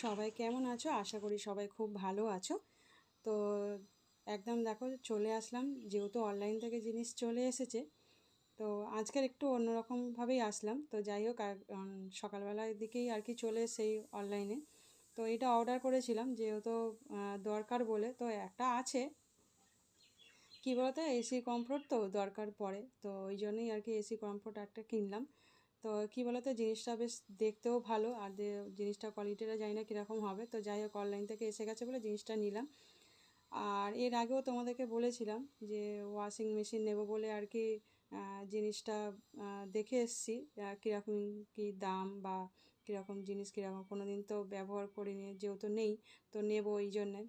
সবাই কেমন আছো? আশা করি সবাই খুব ভালো আছো। তো একদম দেখো, চলে আসলাম। যেহেতু অনলাইন থেকে জিনিস চলে এসেছে, তো আজকের একটু অন্যরকমভাবেই আসলাম। তো যাই হোক সকালবেলার দিকেই আর কি চলে সেই অনলাইনে তো এটা অর্ডার করেছিলাম, যেহেতু দরকার বলে। তো একটা আছে কী বলতো? এসি কমফোর্ট তো দরকার পড়ে। তো ওই জন্যই আর কি এসি কমফোর্ট একটা কিনলাম। তো কী বলতো? জিনিসটা বেশ দেখতেও ভালো। আর যে- জিনিসটা কোয়ালিটিটা জানি না কীরকম হবে। তো যাই হোক অনলাইন থেকে এসে গেছে বলে জিনিসটা নিলাম। আর এর আগেও তোমাদেরকে বলেছিলাম যে ওয়াশিং মেশিন নেব বলে আর কি জিনিসটা দেখে এসেছি। কীরকম কী দাম বা কীরকম জিনিস কীরকম? কোনো দিন তো ব্যবহার করিনি, যেহেতু নেই, তো নেব এই জন্যে।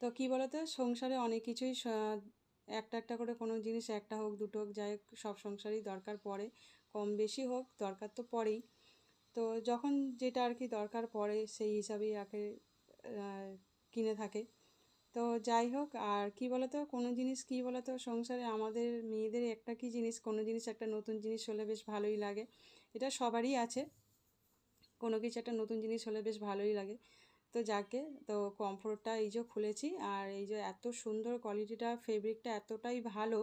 তো কী বলতো? সংসারে অনেক কিছুই একটা একটা করে কোনো জিনিস একটা হোক, দুটো হোক, যাই হোক, সব সংসারই দরকার পড়ে। কম বেশি হোক, দরকার তো পড়েই। তো যখন যেটা আর কি দরকার পড়ে, সেই হিসাবেই আগে কিনে থাকে। তো যাই হোক, আর কি বলতো? কোনো জিনিস কি বলতো? সংসারে আমাদের মেয়েদের একটা কি জিনিস, কোনো জিনিস একটা নতুন জিনিস হলে বেশ ভালোই লাগে। এটা সবারই আছে। কোনো কিছু একটা নতুন জিনিস হলে বেশ ভালোই লাগে। তো যাকে, তো কমফোর্টটা এই যে খুলেছি। আর এই যে এত সুন্দর কোয়ালিটিটা ফেব্রিকটা এতটাই ভালো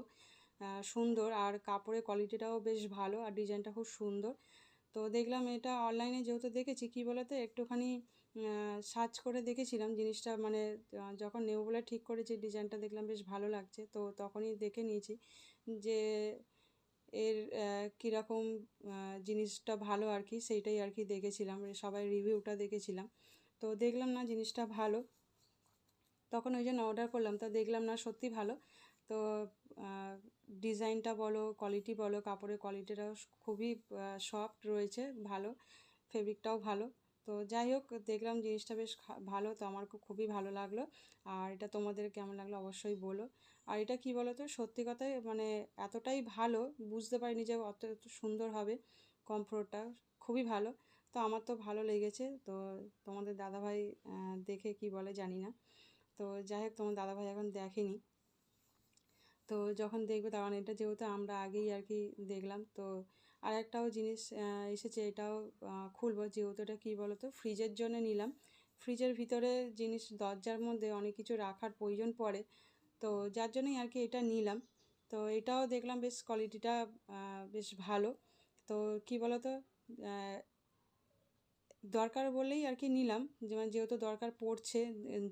সুন্দর। আর কাপড়ের কোয়ালিটিটাও বেশ ভালো, আর ডিজাইনটা খুব সুন্দর। তো দেখলাম এটা অনলাইনে যেহেতু দেখেছি, কী বলতো, একটুখানি সার্চ করে দেখেছিলাম জিনিসটা। মানে যখন নেব বলে ঠিক করেছি ডিজাইনটা দেখলাম বেশ ভালো লাগছে। তো তখনই দেখে নিয়েছি যে, এর কীরকম জিনিসটা ভালো আর কি, সেইটাই আর কি দেখেছিলাম। সবাই রিভিউটা দেখেছিলাম। তো দেখলাম না জিনিসটা ভালো। তখন ওই জন্য অর্ডার করলাম। তো দেখলাম না সত্যি ভালো। তো ডিজাইনটা বলো কোয়ালিটি বলো, কাপড়ের কোয়ালিটিটাও খুবই সফট রয়েছে, ভালো ফেব্রিকটাও ভালো। তো যাই হোক, দেখলাম জিনিসটা বেশ ভালো। তো আমার খুবই ভালো লাগল। আর এটা তোমাদের কেমন লাগল অবশ্যই বলো। আর এটা কি বলো তো? সত্যি কথাই মানে এতটাই ভালো, বুঝতে পারিনি যে অত সুন্দর হবে। কমফোর্টটা খুবই ভালো। তো আমার তো ভালো লেগেছে। তো তোমাদের দাদাভাই দেখে কি বলে জানি না। তো যাই হোক, তোমার দাদাভাই এখন দেখেনি। তো যখন দেখবে তখন এটা যেহেতু আমরা আগেই আর কি দেখলাম। তো আর একটাও জিনিস এসেছে এটাও খুলবো। যেহেতু এটা কী বলো তো ফ্রিজের জন্য নিলাম। ফ্রিজের ভিতরে জিনিস, দরজার মধ্যে অনেক কিছু রাখার প্রয়োজন পড়ে। তো যার জন্যই আর কি এটা নিলাম। তো এটাও দেখলাম বেশ কোয়ালিটিটা বেশ ভালো। তো কী বলো তো দরকার বলেই আর কি নিলাম। যেমন যেহেতু দরকার পড়ছে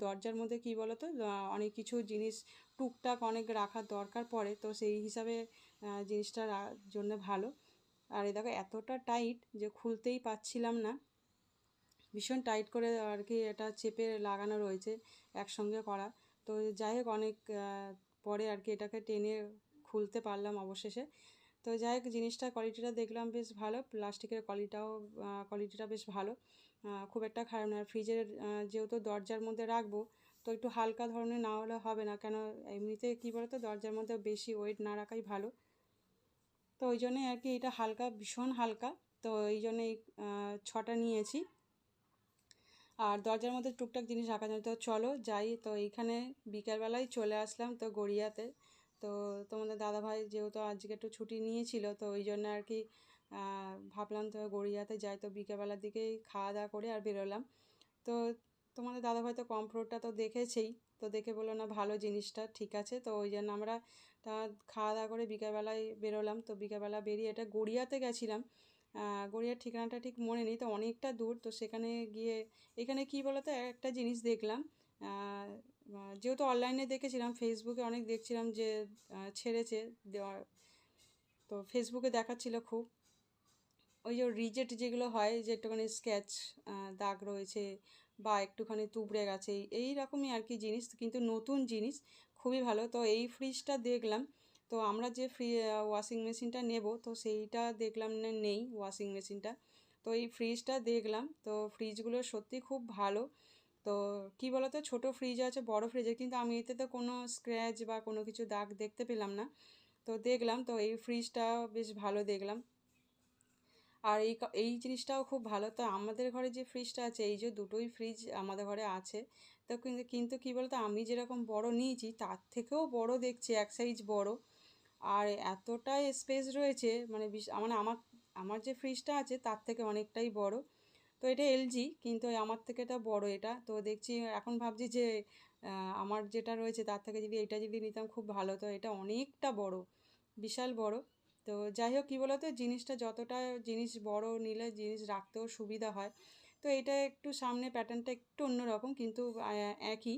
দরজার মধ্যে কি বলো তো অনেক কিছু জিনিস টুকটাক অনেক রাখার দরকার পড়ে, তো সেই হিসাবে জিনিসটা জন্য ভালো। আর এই দেখো, এতটা টাইট যে খুলতেই পাচ্ছিলাম না। ভীষণ টাইট করে আর কি এটা চেপে লাগানো রয়েছে একসঙ্গে করা। তো যাই হোক, অনেক পরে আর কি এটাকে টেনে খুলতে পারলাম অবশেষে। তো যাই হোক জিনিসটা কোয়ালিটিটা দেখলাম বেশ ভালো। প্লাস্টিকের কোয়ালিটিটাও কোয়ালিটিটা বেশ ভালো। খুব একটা খারাপ না ফ্রিজের যেহেতু দরজার মধ্যে রাখব তো একটু হালকা ধরনের না হলে হবে না। কেন এমনিতে কি কী বলতো দরজার মধ্যে বেশি ওয়েট না রাখাই ভালো। তো ওই জন্যই আর কি এটা হালকা ভীষণ হালকা। তো এই জন্যই আহ, ছটা নিয়েছি। আর দরজার মধ্যে টুকটাক জিনিস রাখা যায়। তো চলো যাই। তো এইখানে বিকালবেলায় চলে আসলাম তো গড়িয়াতে। তো তোমাদের দাদাভাই যেহেতু আজকে একটু ছুটি নিয়েছিল, তো ওই জন্য আর কি ভাবলাম তো গড়িয়াতে যাই। তো বিকেলবেলার দিকেই খাওয়া দাওয়া করে আর বেরোলাম। তো তোমাদের দাদাভাই তো কমফোর্টটা তো দেখেছেই, তো দেখে বলল, না, ভালো জিনিসটা, ঠিক আছে। তো ওই জন্য আমরা তা খাওয়া দাওয়া করে বিকেলবেলায় বেরোলাম। তো বিকেলবেলা বেরিয়ে এটা গড়িয়াতে গেছিলাম। গড়িয়ার ঠিকানাটা ঠিক মনে নেই, তো অনেকটা দূর। তো সেখানে গিয়ে, এখানে কি বলতো, একটা জিনিস দেখলাম যেহেতু অনলাইনে দেখেছিলাম ফেসবুকে অনেক দেখছিলাম যে ছেড়েছে দেওয়ার। তো ফেসবুকে দেখাচ্ছিল খুব। ওই যে রিজেট যেগুলো হয়, যে একটুখানি স্কেচ দাগ রয়েছে বা একটুখানি তুবড়ে গেছে, এই রকমই আর কি জিনিস। কিন্তু নতুন জিনিস খুবই ভালো। তো এই ফ্রিজটা দেখলাম। তো আমরা যে ফ্রি ওয়াশিং মেশিনটা নেব, তো সেইটা দেখলাম না, নেই ওয়াশিং মেশিনটা তো এই ফ্রিজটা দেখলাম। তো ফ্রিজগুলো সত্যি খুব ভালো। তো কি বলতো? ছোট ফ্রিজ আছে, বড় ফ্রিজে কিন্তু আমি এতে তো কোনো স্ক্র্যাচ বা কোনো কিছু দাগ দেখতে পেলাম না। তো দেখলাম, তো এই ফ্রিজটা বেশ ভালো দেখলাম। আর এই এই জিনিসটাও খুব ভালো। তো আমাদের ঘরে যে ফ্রিজটা আছে, এই যে দুটোই ফ্রিজ আমাদের ঘরে আছে। তো কিন্তু কিন্তু কী বলতো? আমি যেরকম বড় নিয়েছি, তার থেকেও বড় দেখছি, এক সাইজ বড়। আর এতটাই স্পেস রয়েছে মানে মানে আমার আমার যে ফ্রিজটা আছে, তার থেকে অনেকটাই বড়। তো এটা এলজি কিন্তু আমার থেকে এটা বড় এটা। তো দেখছি, এখন ভাবছি যে আমার যেটা রয়েছে তার থেকে যদি এটা যদি নিতাম খুব ভালো, তো এটা অনেকটা বড়, বিশাল বড়। তো যাই হোক, কী বলতো, জিনিসটা যতটা জিনিস বড় নিলে জিনিস রাখতেও সুবিধা হয়। তো এটা একটু সামনে প্যাটার্নটা একটু অন্যরকম, কিন্তু একই।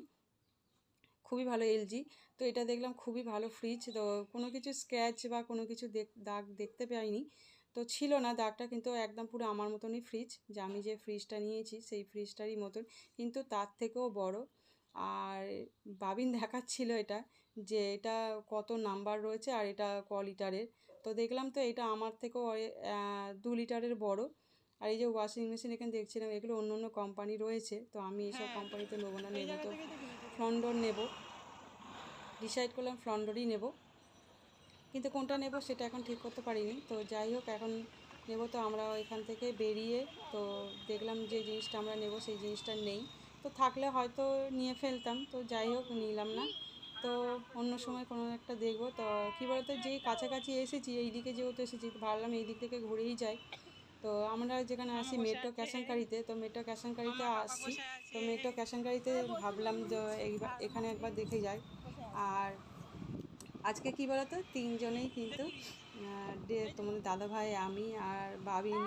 খুবই ভালো এলজি তো এটা দেখলাম খুবই ভালো ফ্রিজ তো কোনো কিছু স্ক্র্যাচ বা কোনো কিছু দাগ দেখতে পাইনি। তো ছিল না দাগটা কিন্তু একদম পুরো আমার মতনই ফ্রিজ যে আমি যে ফ্রিজটা নিয়েছি সেই ফ্রিজটারই মতন কিন্তু তার থেকেও বড়। আর বাবিন দেখাচ্ছিল এটা যে এটা কত নাম্বার রয়েছে আর এটা ক লিটারের। তো দেখলাম তো এটা আমার থেকেও দু লিটারের বড়। আর এই যে ওয়াশিং মেশিন এখানে দেখছিলাম এগুলো অন্য অন্য কোম্পানি রয়েছে তো আমি এসব কোম্পানিতে নেব না নেব তো ফ্লন্ডর নেব। ডিসাইড করলাম ফ্লন্ডরই নেব। কিন্তু কোনটা নেব সেটা এখন ঠিক করতে পারিনি। তো যাই হোক এখন নেব তো আমরা এখান থেকে বেরিয়ে তো দেখলাম যে জিনিসটা আমরা নেব সেই জিনিসটা নেই। তো থাকলে হয়তো নিয়ে ফেলতাম। তো যাই হোক নিলাম না। তো অন্য সময় কোনো একটা দেখব। তো কী বলতো যেই কাছাকাছি এসেছি এইদিকে যেহেতু এসেছি ভাবলাম এই দিক থেকে ঘুরেই যাই। তো আমরা যেখানে আসি মেট্রো ক্যাশনকারিতে তো মেট্রো ক্যাশনকারিতে আসছি তো মেট্রো ক্যাশনকারিতে ভাবলাম যে এইবার এখানে একবার দেখে যাই। আর আজকে কি বলতো? তিনজনেই কিন্তু তোমাদের দাদাভাই, আমি আর বাবিন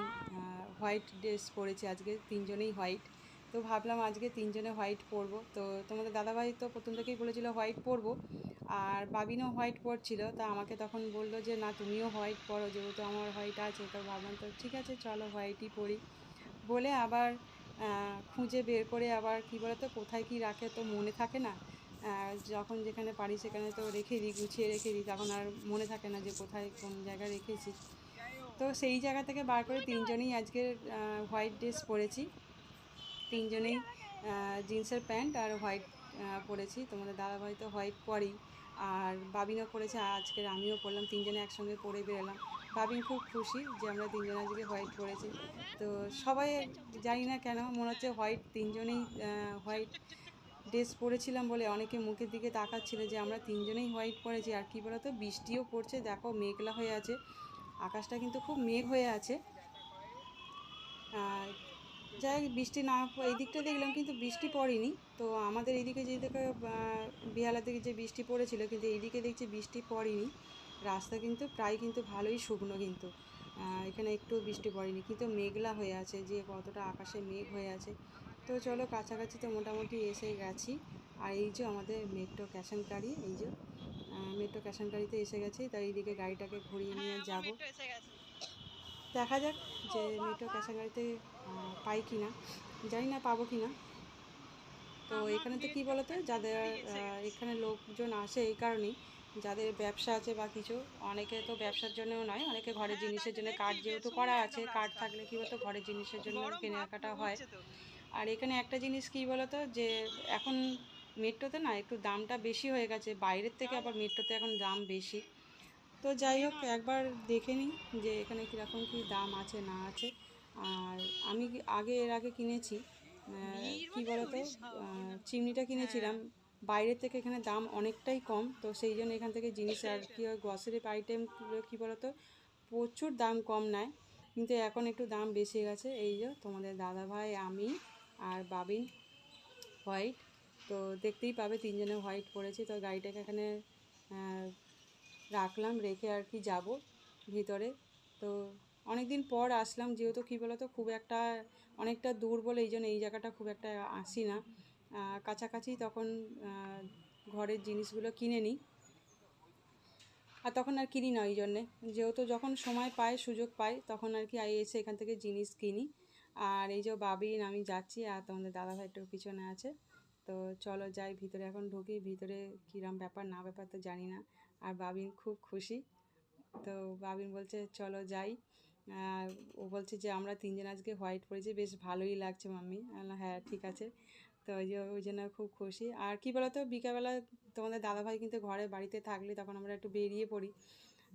হোয়াইট ড্রেস পরেছি আজকে, তিনজনেই হোয়াইট। তো ভাবলাম আজকে তিনজনে হোয়াইট পরবো। তো তোমাদের দাদাভাই তো প্রথম থেকেই বলেছিল হোয়াইট পরবো, আর বাবিনও হোয়াইট পরছিল। তা আমাকে তখন বলল যে, না, তুমিও হোয়াইট পরো, যেহেতু আমার হোয়াইট আছে। তো ভাবলাম, তো ঠিক আছে, চলো হোয়াইটই পরি। বলে আবার খুঁজে বের করে আবার কী বলতো, কোথায় কী রাখে তো মনে থাকে না। যখন যেখানে পারি সেখানে তো রেখে দিই, গুছিয়ে রেখে দিই। তখন আর মনে থাকে না যে কোথায় কোন জায়গায় রেখেছি। তো সেই জায়গা থেকে বার করে তিনজনেই আজকে হোয়াইট ড্রেস পরেছি। তিনজনেই জিন্সের প্যান্ট আর হোয়াইট পরেছি। তোমাদের দাদাভাই তো হোয়াইট পরেই। আর বাবিনও পরেছে আজকের আমিও পরলাম। তিনজনে একসঙ্গে পরে বেরোলাম। বাবিন খুব খুশি যে আমরা তিনজন আজকে হোয়াইট পরেছি। তো সবাই জানি না কেন, মনে হচ্ছে হোয়াইট তিনজনেই হোয়াইট ড্রেস পরেছিলাম বলে অনেকে মুখের দিকে তাকাচ্ছিল যে আমরা তিনজনেই হোয়াইট পরেছি। আর কি বলতো, বৃষ্টিও পড়ছে, দেখো মেঘলা হয়ে আছে। আকাশটা কিন্তু খুব মেঘ হয়ে আছে। যাই বৃষ্টি না এই দিকটা দেখলাম কিন্তু বৃষ্টি পড়েনি। তো আমাদের এইদিকে যেদিকে বিহালার দিকে যে বৃষ্টি পড়েছিল, কিন্তু এইদিকে দেখছি বৃষ্টি পড়েনি। রাস্তা কিন্তু প্রায় কিন্তু ভালোই শুকনো কিন্তু। এখানে একটু বৃষ্টি পড়েনি, কিন্তু মেঘলা হয়ে আছে, যে কতটা আকাশে মেঘ হয়ে আছে। তো চলো কাছাকাছি তো মোটামুটি এসে গেছি। আর এই যে আমাদের মেট্রো ক্যাশনকারি এই যে মেট্রো ক্যাশনকারিতে এসে গেছি তাই এইদিকে গাড়িটাকে ঘুরিয়ে নিয়ে যাব। দেখা যাক যে মেট্রো ক্যাশনকারিতে পাই কি না জানি না পাবো কি না তো এখানে তো কী বলতো যাদের এখানে লোকজন আসে এই কারণেই। যাদের ব্যবসা আছে বা কিছু অনেকে তো ব্যবসার জন্যও নয় অনেকে ঘরের জিনিসের জন্য কার্ড যেহেতু করা আছে কার্ড থাকলে কী বলতো ঘরের জিনিসের জন্য কেনাকাটা হয়। আর এখানে একটা জিনিস কী বলতো? যে এখন মেট্রোতে না একটু দামটা বেশি হয়ে গেছে, বাইরের থেকে আবার মেট্রোতে এখন দাম বেশি। তো যাই হোক, একবার দেখে নিই যে এখানে কীরকম কী দাম আছে, না আছে। আর আমি আগে এর আগে কিনেছি কী বলতো? চিমনিটা কিনেছিলাম। বাইরের থেকে এখানে দাম অনেকটাই কম, তো সেই জন্য এখান থেকে জিনিস আর কি হয় গ্রসারি আইটেমগুলো কী বলতো? প্রচুর দাম কম নেয়। কিন্তু এখন একটু দাম বেশি গেছে। এই যে তোমাদের দাদা ভাই আমি আর বাবিন হোয়াইট। তো দেখতেই পাবে তিনজনে হোয়াইট পরেছি। তো গাড়িটাকে এখানে রাখলাম, রেখে আর কি যাব ভিতরে। তো অনেক দিন পর আসলাম, যেহেতু কী বলতো, খুব একটা, অনেকটা দূর বলে এই জন্য এই জায়গাটা খুব একটা আসি না। কাছাকাছি তখন ঘরের জিনিসগুলো কিনে নিই। আর তখন আর কিনি না ওই জন্যে। যেহেতু যখন সময় পাই সুযোগ পাই তখন আর কি এসে এখান থেকে জিনিস কিনি। আর এই যে বাবিন, আমি যাচ্ছি আর তোমাদের দাদাভাই একটু পিছনে আছে। তো চলো যাই, ভিতরে এখন ঢুকি। ভিতরে কিরম ব্যাপার না ব্যাপার তো জানি না। আর বাবিন খুব খুশি। তো বাবিন বলছে, চলো যাই। ও বলছে যে, আমরা তিনজন আজকে হোয়াইট পরেছি। বেশ ভালোই লাগছে মাম্মি। হ্যাঁ ঠিক আছে। তো ওই যে, ওই জন্য খুব খুশি। আর কি বলতো, বিকালবেলা তোমাদের দাদাভাই কিন্তু ঘরে বাড়িতে থাকলে তখন আমরা একটু বেরিয়ে পড়ি।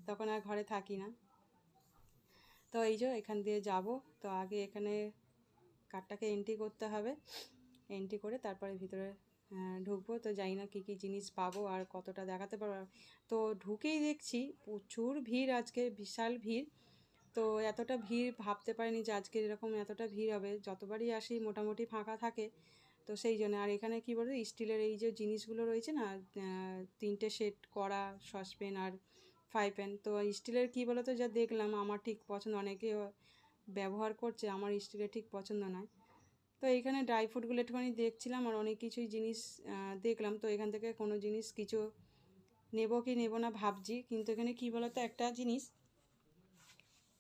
তখন আর ঘরে থাকি না। তো এই যে এখান দিয়ে যাব। তো আগে এখানে কার্ডটাকে এন্ট্রি করতে হবে। এন্ট্রি করে তারপরে ভিতরে ঢুকবো। তো জানি না কী কী জিনিস পাবো আর কতটা দেখাতে পারব। তো ঢুকেই দেখছি প্রচুর ভিড় আজকে, বিশাল ভিড়। তো এতটা ভিড় ভাবতে পারিনি যে আজকে এরকম এতটা ভিড় হবে। যতবারই আসি মোটামুটি ফাঁকা থাকে। তো সেই জন্য, আর এখানে কী বলতো, স্টিলের এই যে জিনিসগুলো রয়েছে না তিনটে সেট করা, সসপ্যান আর ফ্রাই প্যান তো স্টিলের কী বলো বলতো, যা দেখলাম আমার ঠিক পছন্দ, অনেকে ব্যবহার করছে, আমার স্টিলের ঠিক পছন্দ নয়। তো এইখানে ড্রাই ফ্রুটগুলো একটুখানি দেখছিলাম আর অনেক কিছুই জিনিস দেখলাম। তো এখান থেকে কোনো জিনিস কিছু নেব কি নেব না ভাবছি। কিন্তু এখানে কী বলতো, একটা জিনিস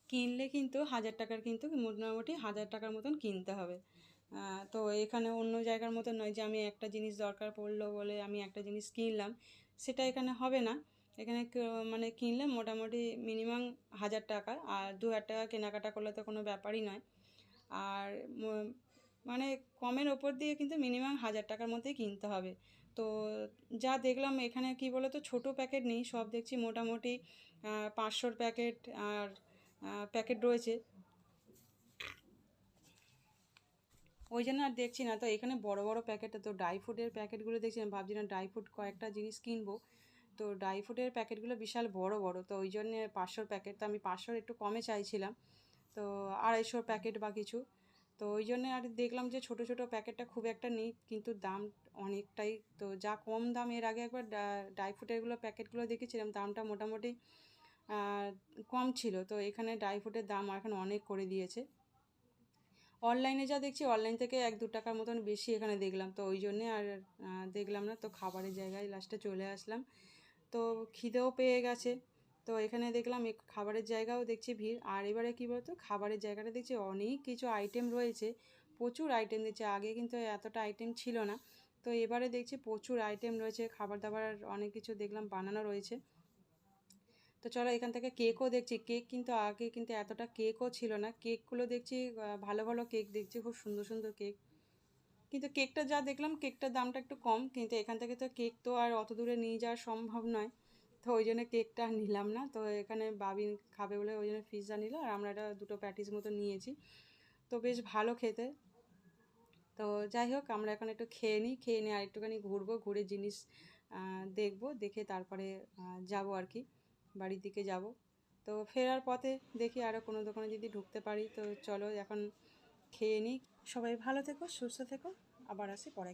কিনলে কিন্তু হাজার টাকার কিন্তু মোটামুটি হাজার টাকার মতন কিনতে হবে। তো এখানে অন্য জায়গার মতন নয় যে আমি একটা জিনিস দরকার পড়ল বলে আমি একটা জিনিস কিনলাম, সেটা এখানে হবে না। এখানে মানে কিনলে মোটামুটি মিনিমাম হাজার টাকা, আর দু হাজার টাকা কেনাকাটা করলে তো কোনো ব্যাপারই নয়। আর মানে কমের ওপর দিয়ে কিন্তু মিনিমাম হাজার টাকার মধ্যেই কিনতে হবে। তো যা দেখলাম এখানে কি বলো তো ছোটো প্যাকেট নেই, সব দেখছি মোটামুটি পাঁচশোর প্যাকেট, আর প্যাকেট রয়েছে। ওই জন্য আর দেখছি না। তো এখানে বড় বড় প্যাকেট, তো ড্রাই ফ্রুটের প্যাকেটগুলো দেখছি আমি ভাবছি না ড্রাই ফ্রুট কয়েকটা জিনিস কিনবো। তো ড্রাই ফ্রুটের প্যাকেটগুলো বিশাল বড় বড়। তো ওই জন্যে পাঁচশোর প্যাকেট তো আমি পাঁচশোর একটু কমে চাইছিলাম। তো আড়াইশোর প্যাকেট বা কিছু। তো ওই জন্যে আর দেখলাম যে ছোটো ছোটো প্যাকেটটা খুব একটা নেই কিন্তু দাম অনেকটাই, তো যা কম দাম, এর আগে একবার ড্রাই ফ্রুটেরগুলো প্যাকেটগুলো দেখেছিলাম, দামটা মোটামুটি কম ছিল। তো এখানে ড্রাই ফ্রুটের দাম এখন অনেক করে দিয়েছে। অনলাইনে যা দেখছি অনলাইন থেকে এক, দু টাকার মতন বেশি এখানে দেখলাম। তো ওই জন্যে আর দেখলাম না, তো খাবারের জায়গায় লাস্টে চলে আসলাম। তো খিদেও পেয়ে গেছে। তো এখানে দেখলাম খাবারের জায়গাও দেখছি ভিড়। আর এবারে কী বলতো? খাবারের জায়গাটা দেখছি অনেক কিছু আইটেম রয়েছে। প্রচুর আইটেম দিচ্ছে আগে কিন্তু এতটা আইটেম ছিল না। তো এবারে দেখছি প্রচুর আইটেম রয়েছে। খাবার দাবার অনেক কিছু দেখলাম বানানো রয়েছে। তো চলো এখান থেকে কেকও দেখছি। কেক কিন্তু আগে কিন্তু এতটা কেকও ছিল না। কেকগুলো দেখছি ভালো ভালো কেক দেখছি। খুব সুন্দর সুন্দর কেক কিন্তু কেকটা যা দেখলাম, কেকটার দামটা একটু কম, কিন্তু এখান থেকে তো কেক তো আর অত দূরে নিয়ে যাওয়া সম্ভব নয়। তো ওই জন্য কেকটা নিলাম না। তো এখানে বাবি খাবে বলে ওই জন্য পিৎজা নিল, আর আমরা এটা দুটো প্যাটিস মতো নিয়েছি। তো বেশ ভালো খেতে। তো যাই হোক, আমরা এখন একটু খেয়ে নিই, খেয়ে নিয়ে আর একটুখানি ঘুরবো, ঘুরে জিনিস দেখব, দেখে তারপরে যাব আর কি, বাড়ির দিকে যাব। তো ফেরার পথে দেখি আরও কোনো দোকানে যদি ঢুকতে পারি, তো চলো এখন খেয়ে নিই। সবাই ভালো থেকো সুস্থ থেকো। আবার আসি পরে।